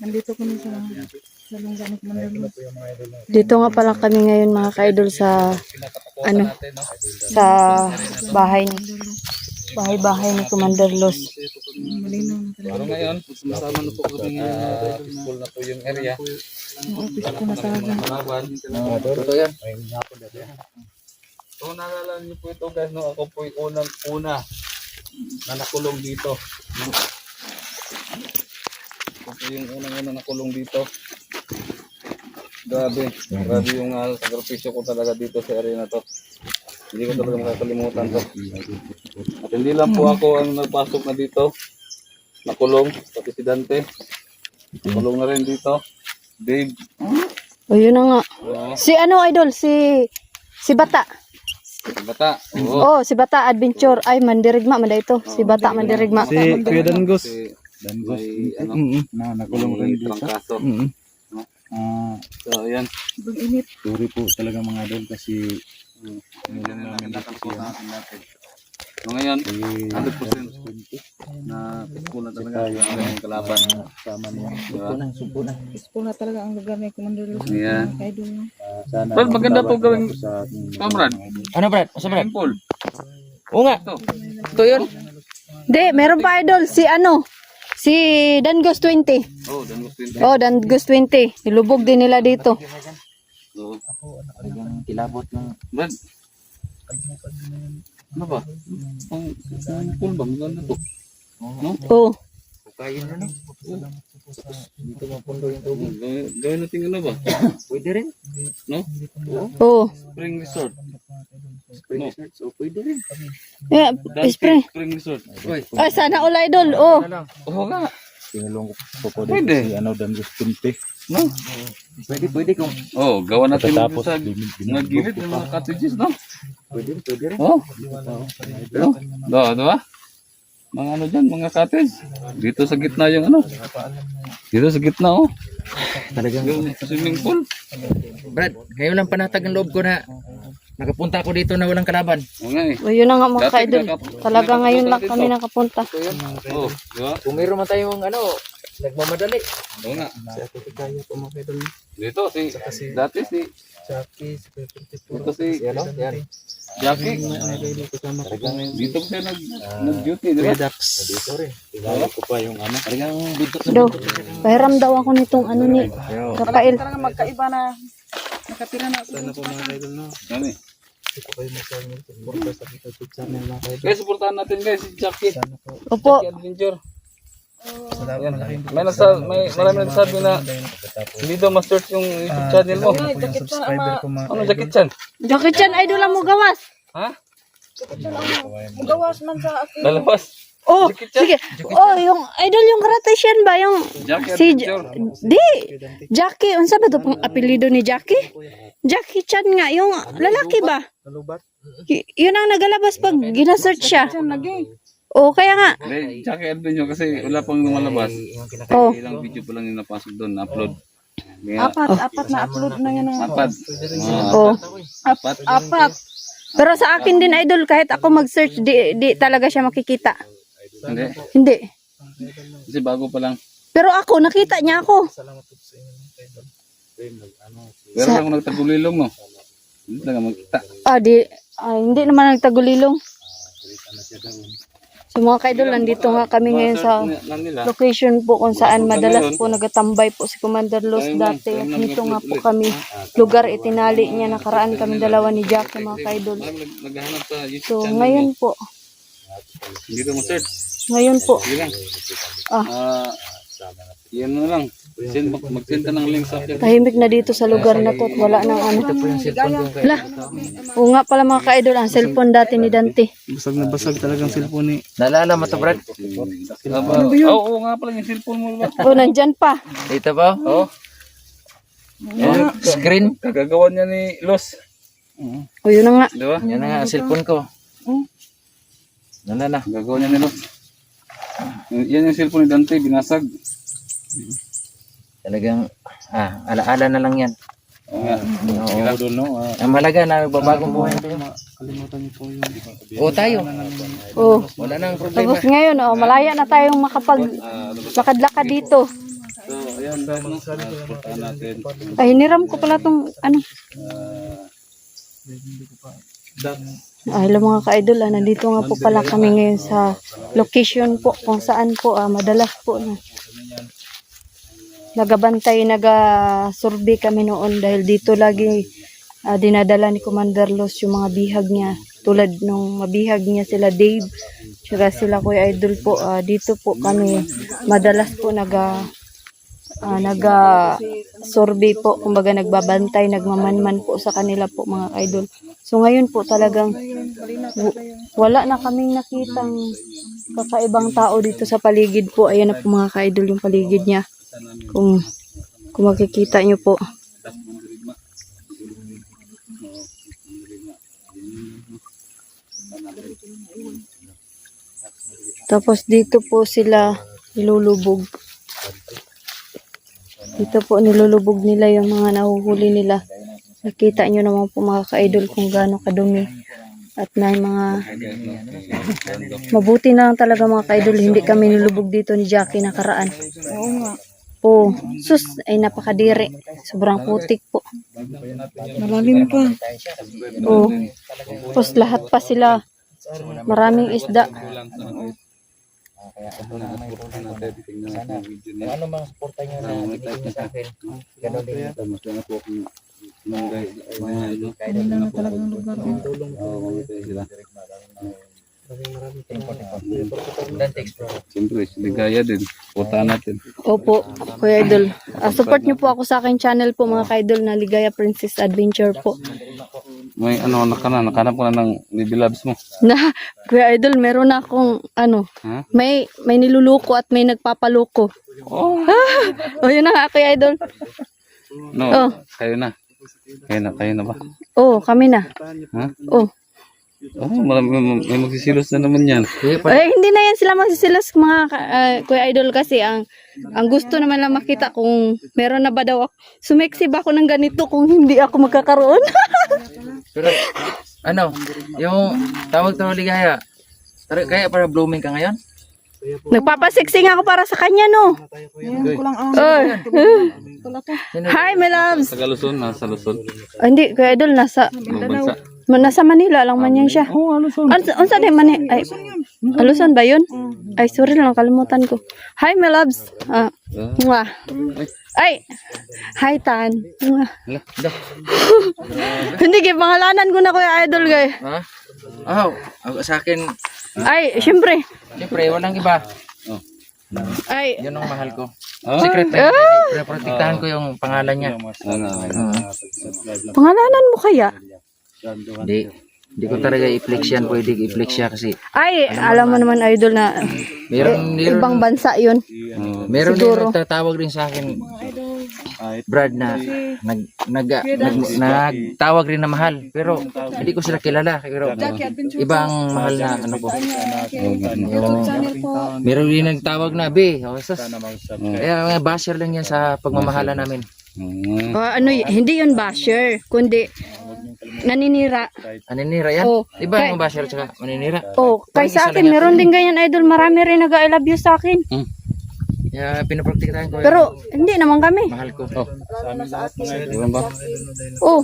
Nandito kami sa sa lungga ni Commander Luz. Dito nga pala kami ngayon mga ka-idol sa ano sa bahay ni bahay-bahay ni Commander Los. Pero ngayon, sumasama na po kami ngayon idol. Peaceful na po yung area. Ang office ko na talaga. Ito yan. So, naalala niyo po ito guys, no? Ako po yung unang-una na nakulong dito. Po yung unang-una nakulong dito. Grabe. Grabe yung uh, sakripisyo ko talaga dito sa area na to. Hindi ko talaga makakalimutan to. At hindi lang po ako ang nagpasok na dito. Nakulong. Pati si Dante. Nakulong na rin dito. Dave. O yun na nga. Oo. Si ano idol si si Bata. Bata. Oo. Oh, si Bata Adventure ay mandirigma man ito. Si Bata mandirigma. Si Kuya Dangos. Dangos. ano, Mm na nakulong rin dito. trangkaso. Mm Ah, So, ayan. Sorry po talaga mga idol kasi Mm. dito Natakot siya. natin natin. So, ngayon, Eh, 100% na peaceful na talaga yung aming kalaban. sama niya. Peaceful na talaga ang lugar ni Commander Luz. Yeah. Ah, sana Brad, maganda po ating Kamrad. Ano Brad? Masa Brad? Simple. Oo nga. Ito. Ito yun. Di, meron pa idol si ano si Dangos 20. Oh, dan gusto yun. Oh, Dangos 20. Nilubog din nila dito. So, Talagang kilabot ng Brad. Ano ba? Ang simple ba? Maganda to. No? Oh, kain na no. Dito mapundo yung tubig. Gawin gawin natin ano ba? Pwede rin. No? oh. Spring Resort. Spring No. desserts. O pwede rin. Yeah, spring. Spring Resort. Ay, sana. Oh. Ano lang. Oo nga. Tinulong ko po din Pwede. si ano Dangos Pinti. No? Pwede, pwede kung Oh, gawa natin Pagkatapos sa bin- mga gilid ng mga cottages, no? pwede, pwede rin. Oh. No? Do, do ba? Mga ano dyan, mga cottage. Dito sa gitna yung ano. Dito sa gitna, oh. Talagang Yung swimming pool. Brad, ngayon lang panatag ang loob ko na nakapunta ako dito na walang kalaban. Oo nga eh. O yun na nga mga Dati ka-idol. nakap- Talaga ngayon lang dito. kami nakapunta. Oh, di ba? Kung mayroon man tayong ano, nagmamadali. Oo nga. Sa ako kaya ko mga idol. Dito, si, dati si, Chucky, si dito si Ano? Yan. Jackie. Dito ko siya nag, nag-duty, di ba? Dax. Dito rin. Kilala ko pa yung ano. Talagang dito Do. Pahiram daw ako nitong ano ni. Talaga magkaiba na nakatira na ako. Sana po mga idol no. Ano eh. Guys, supportahan natin guys si Jackie. Opo. Jackie Adventure. May, nasa, may marami nagsabi na hindi daw ma-search yung YouTube channel mo. Ay, ang Ano, Jackie Chan? Jackie Chan, idol ang mo gawas. Ha? Magawas man sa akin. Lalawas. Oh, sige. Oh, yung idol yung Karate ba yung Jackie si Adventure. Di. Jackie, unsa ba to pang apelyido ni Jackie? Jackie Chan nga yung lalaki ba? Y- yun ang nagalabas pag gina-search siya. Oh, kaya nga. Hindi, Jackie Adventure kasi wala pang lumalabas. Oh. Ilang video pa lang yung napasok doon, upload. Kaya, Apat, apat na upload na yan. ng- apat. Ah, Oh. apat. Apat. Pero sa akin din idol kahit ako mag-search di, di talaga siya makikita. Hindi. Hindi. Kasi bago pa lang. Pero ako nakita niya ako. Pero ako nagtagulilong, no? Hindi talaga magkita. Ah, di ah, hindi naman nagtagulilong. So mga kaidol, nandito nga kami ngayon sa location po kung saan madalas po nagatambay po si Commander Los dati. At Dito nga po kami, lugar itinali niya, nakaraan kami dalawa ni Jackie mga kaidol. Sa So ngayon mo. po, Hindi ko ma-search. Ngayon po. Ah. Ah, yan na lang. Send, mag- mag-send ka ng link sa akin. tahimik na dito sa lugar na to at wala nang ano. La, oo nga pala mga kaidol, ang cellphone dati ni Dante. Basag na basag talagang cellphone ni. Naalala mo to Brad? Aba, Oo, oo nga pala yung cellphone mo? Oh, nandyan pa. Dito ba? Oo. Yung screen. Kagagawa niya ni Los. O yun na nga. Di ba? Yan na nga, cellphone ko. Nala na. Gagawa niya ni Los. Yan yung cellphone ni Dante, binasag. Talagang, ah, alaala na lang yan. Oo nga. Oo. Idol no. Ah, Ang malaga na nagbabagong buhay. Kalimutan niyo po yung... O tayo. Oh. Wala nang problema. Tapos ngayon, oh, malaya na tayong makapag lakad-lakad dito. So, ayan no? Ah, puntahan natin. Ay, hiniram ko pala tong ano. Ay, hello mga ka-idol, ah, nandito nga po pala kami ngayon sa location po kung saan po ah, madalas po na nagabantay, naga-survey kami noon dahil dito lagi ah, dinadala ni Commander Los yung mga bihag niya. Tulad nung mabihag niya sila Dave tsaka sila Kuya Idol po. Ah, dito po kami madalas po naga ah, naga survey po kumbaga nagbabantay nagmamanman po sa kanila po mga idol so ngayon po talagang wala na kaming nakitang kakaibang tao dito sa paligid po. Ayan na po mga ka-idol yung paligid niya. Kung kung makikita nyo po. Tapos dito po sila nilulubog dito po nilulubog nila yung mga nahuhuli nila. Nakita nyo naman po mga ka-idol kung gaano kadumi. At may mga mabuti na lang talaga mga ka-idol. Hindi kami nilubog dito ni Jackie nakaraan. Oo nga. Oh, sus, ay napakadiri. Sobrang putik po. Malalim pa. Oh, tapos lahat pa sila. Maraming isda. Ano mga suporta niyo na ibigay niyo sa akin? Ganun din. Mas na po akong mga guys. Mga ano. Ganda na talagang lugar. oh. Oo, mamatay sila. Dan text bro. Siyempre, ligaya din. Puntahan natin. Opo, Kuya Idol. Ah, support nyo po ako sa aking channel po mga ka-idol na Ligaya Princess Adventure po. May ano, nakana, nakanap ko na ng baby loves mo. Na, Kuya Idol, meron na akong ano, Ha? may may niluluko at may nagpapaloko. Oh. o yun na nga, Kuya Idol. No, Oh. kayo na. Kayo na, kayo na ba? Oh, kami na. Ha? Oh. Oh, marami, may, may magsisilos na naman yan. Eh, hindi na yan sila magsisilas mga ka- ah, Kuya Idol kasi ang ang gusto naman lang makita kung meron na ba daw ako. Sumeksi ba ako ng ganito kung hindi ako magkakaroon? Pero ano, yung tawag tawag ligaya. Tara, kaya para blooming ka ngayon? Nagpapaseksi nga ako para sa kanya, no? Ngayon ko lang ang to. Hi, my loves. Sa Luzon, nasa Luzon. Ah, hindi, Kuya Idol, nasa, Ibang bansa. Nasa Manila lang man yan siya. Oh, Luzon. Unsa din man ay Alusan ba 'yun? Ay sorry lang kalimutan ko. Hi my loves. Ah, mwah. Ay. Hi Tan. Mwah. Hindi gid pangalanan ko na kuya idol gay. Ha? Oh, ako sa akin, Ay, syempre. siyempre, walang iba. Ay, Yun ang mahal ko. Ah. Secret na. Protektahan ko yung pangalan niya. Ano, ano. pangalanan mo kaya? Hindi. Hindi ko talaga i-flex yan. Pwede i-flex siya kasi Ay, alam mo naman idol na meron, meron, ibang bansa 'yun. Oh. meron din siguro. din sa akin Brad na nag, nag, nag, nagtawag rin na mahal pero hindi ko sila kilala pero ibang mahal na ano yung, meron din nagtawag na be oh, sus. kaya mga basher lang yan sa pagmamahala namin. Ah, ano, hindi 'yun basher, kundi naninira. maninira yan Oh, iba kay- yung basher tsaka maninira Oh, kay sa akin meron din ganyan idol, marami rin nag-I love you sa akin. kaya pinoprotektahan ko yung Pero hindi naman kami. mahal ko Diba ba? Oh,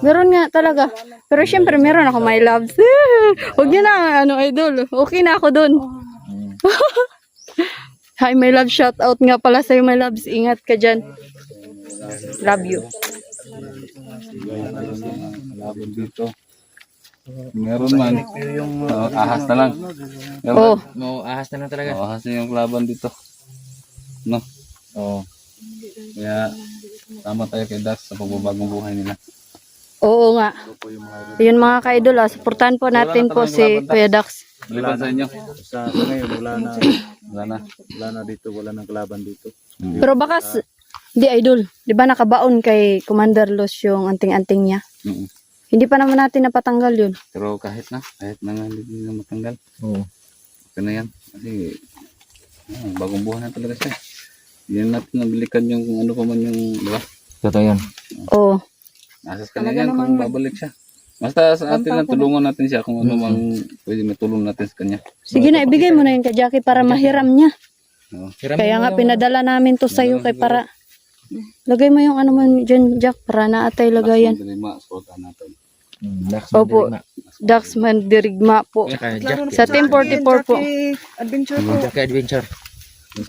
meron nga talaga. Pero syempre meron ako my loves. Huwag niyo na, ano, idol. Okay na ako dun. Hi, my love. Shout out nga pala sa'yo, my loves. Ingat ka dyan. Love you. Labon dito. Meron man. Oh, ahas na lang. Meron. Oh, mo ahas na lang talaga Oh, ahas na yung laban dito. No? Oo. Kaya, tama tayo kay Dax sa pagbabagong buhay nila. oo nga. Yun mga ka-idol, ah. Supportahan po natin po si Kuya Dax. Maliban sa inyo. Sa sa ngayon, wala na. Wala na. Wala na dito. Wala nang kalaban dito. Pero baka, s- di idol. Di ba nakabaon kay Commander Los yung anting-anting niya? Mm. Hindi pa naman natin napatanggal yun. Pero kahit na, kahit na nga hindi na matanggal. Oo. Okay na yan. Kasi, ah, bagong buhay na talaga siya. Hindi na natin nabilikan yung kung ano pa man yung, di ba? totoo yun Oo. Asas ka na yan kung babalik siya. Basta sa atin lang, tulungan natin siya kung ano mang pwede matulong natin sa kanya. Sige na, ibigay mo na yun kay Jackie para mahiram niya. Kaya nga, yung- pinadala namin to sa'yo kay para... Lagay mo yung ano man dyan, Jack, para naatay lagayan. Lima, natin. Hmm, Dax Opo. Dax Mandirigma po. Sa Team 44 po. Adventure po. Jack Adventure.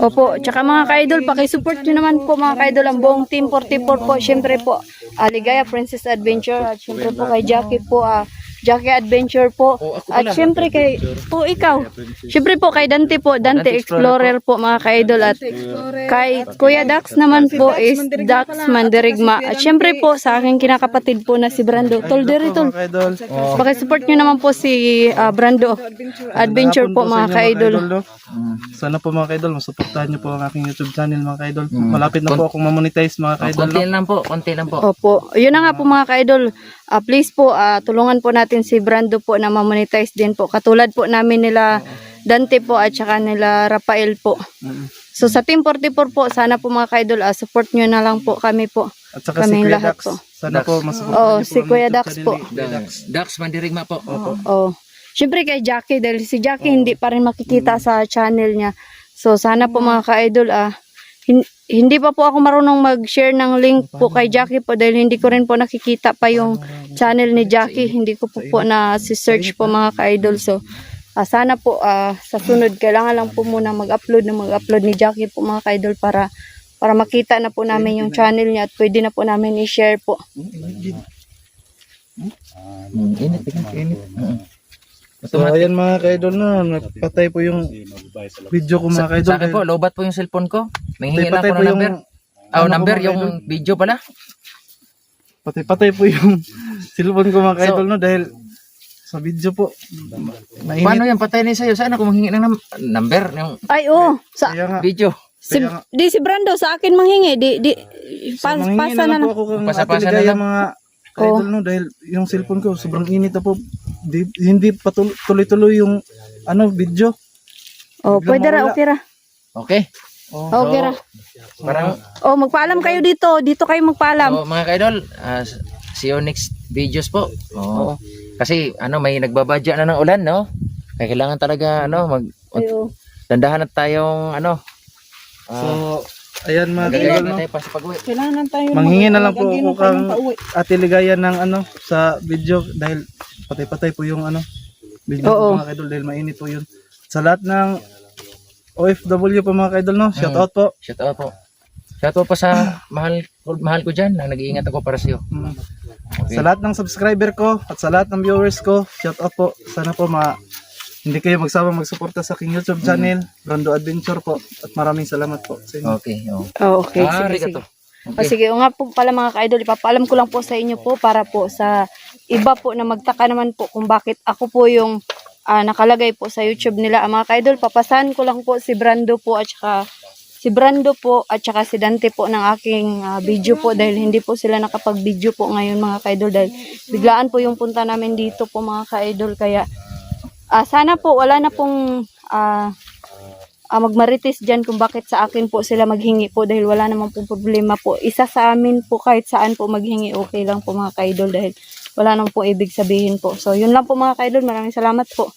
Opo, tsaka mga ka-idol, pakisupport nyo naman po mga ka-idol ang buong Team 44 po. Siyempre po, Aligaya Princess Adventure at siyempre po kay Jackie po, ah, Jackie Adventure po. Oh, ako At pala. siyempre kay, po ikaw. Siyempre po kay Dante po, Dante Explorer po mga ka-idol. At kay Kuya Dax naman po is Dax Mandirigma. At siyempre po sa aking kinakapatid po na si Brando. Tol, diri tol. Mga idol. Pakisupport nyo naman po si ah, Brando Adventure po mga ka-idol. no? Sana po mga kaidol, masuportahan niyo po ang aking YouTube channel mga kaidol. Malapit na po akong mamonetize mga kaidol. Konti lang po, konti lang po. Opo. Yun na nga po mga ka-idol. Ah, please po, ah, tulungan po natin si Brando po na mamonetize din po. Katulad po namin nila Dante po at saka nila Rafael po. So sa Team 44 po, sana po mga ka-idol, ah, support nyo na lang po kami po. At saka si Kaming Kuya lahat Dax. po. Sana po masuportahan Oo, niyo po si Kuya Dax po. Dax. Dax, Dax Mandirigma po. Oh. Siyempre kay Jackie dahil si Jackie hindi pa rin makikita sa channel niya. So sana po mga ka-idol ah hin- hindi pa po ako marunong mag-share ng link po kay Jackie po dahil hindi ko rin po nakikita pa yung channel ni Jackie. Hindi ko po po na si search po mga ka-idol. So ah, sana po ah, sa sunod kailangan lang po muna mag-upload na mag-upload ni Jackie po mga ka-idol para para makita na po namin yung channel niya at pwede na po namin i-share po. Hmm, init, init, So ayan mga kaidol na, napatay po yung video ko mga Sa, kaidol. sa akin po, lobat po yung cellphone ko. May hingi lang Patay ako po ng yung number. Ah, ano ko, number, mga yung video pala. Patay-patay po yung cellphone ko mga kaidol So- no dahil sa video po. Mainit. Paano yan? Patay na sa'yo. Saan ako manghingi ng nam- number? Yung Ay oh, sa Kaya nga, video. si, Kaya nga- di si Brando sa akin manghingi, di di pas, manghingi pasa na na lang po ako kung Pasa-pasa atiligaya na lang. mga kaidol no dahil yung cellphone ko sobrang init na po. Di, hindi pa tul- tuloy-tuloy yung ano video. Oh, Biglang pwede ra, mawala. okay ra. Okay. Oh, Okay ra. Parang, Oh, magpaalam kayo dito. Dito kayo magpaalam. so, mga kaidol, ah, see you next videos po. Oo. Kasi, ano, may nagbabadya na ng ulan, no? Kaya kailangan talaga, ano, mag, Ayo. dandahan na tayong, ano, So, ayan mga na no. tayo pa sa pag-uwi. Kailangan tayo Manghingi na lang po ako kang pauwi. ate ligayan ng ano sa video dahil patay-patay po yung ano video Oo. po mga kaidol dahil mainit po yun. Sa lahat ng OFW po mga kaidol no, shout out po. Shout out po. Shout out po sa mahal, mahal ko dyan, na nag-iingat ako para sa'yo. Mm. Sa lahat ng subscriber ko at sa lahat ng viewers ko, shout out po. Sana po ma hindi kayo magsawa magsuporta sa aking YouTube channel, Brando Adventure po. At maraming salamat po sa inyo. Okay. Oh. Oh, okay. Ah, Sige, sige. arigato. O sige, o nga po pala mga ka-idol, ipapaalam ko lang po sa inyo po para po sa iba po na magtaka naman po kung bakit ako po yung ah, nakalagay po sa YouTube nila. Ah, mga ka-idol, papasahan ko lang po si Brando po at saka si Brando po at saka si Dante po ng aking ah, video po dahil hindi po sila nakapag-video po ngayon mga ka-idol dahil biglaan po yung punta namin dito po mga ka-idol kaya ah, sana po wala na pong ah, ah, magmarites dyan kung bakit sa akin po sila maghingi po dahil wala naman po problema po. Isa sa amin po kahit saan po maghingi okay lang po mga kaidol dahil wala naman po ibig sabihin po. So yun lang po mga kaidol. Maraming salamat po.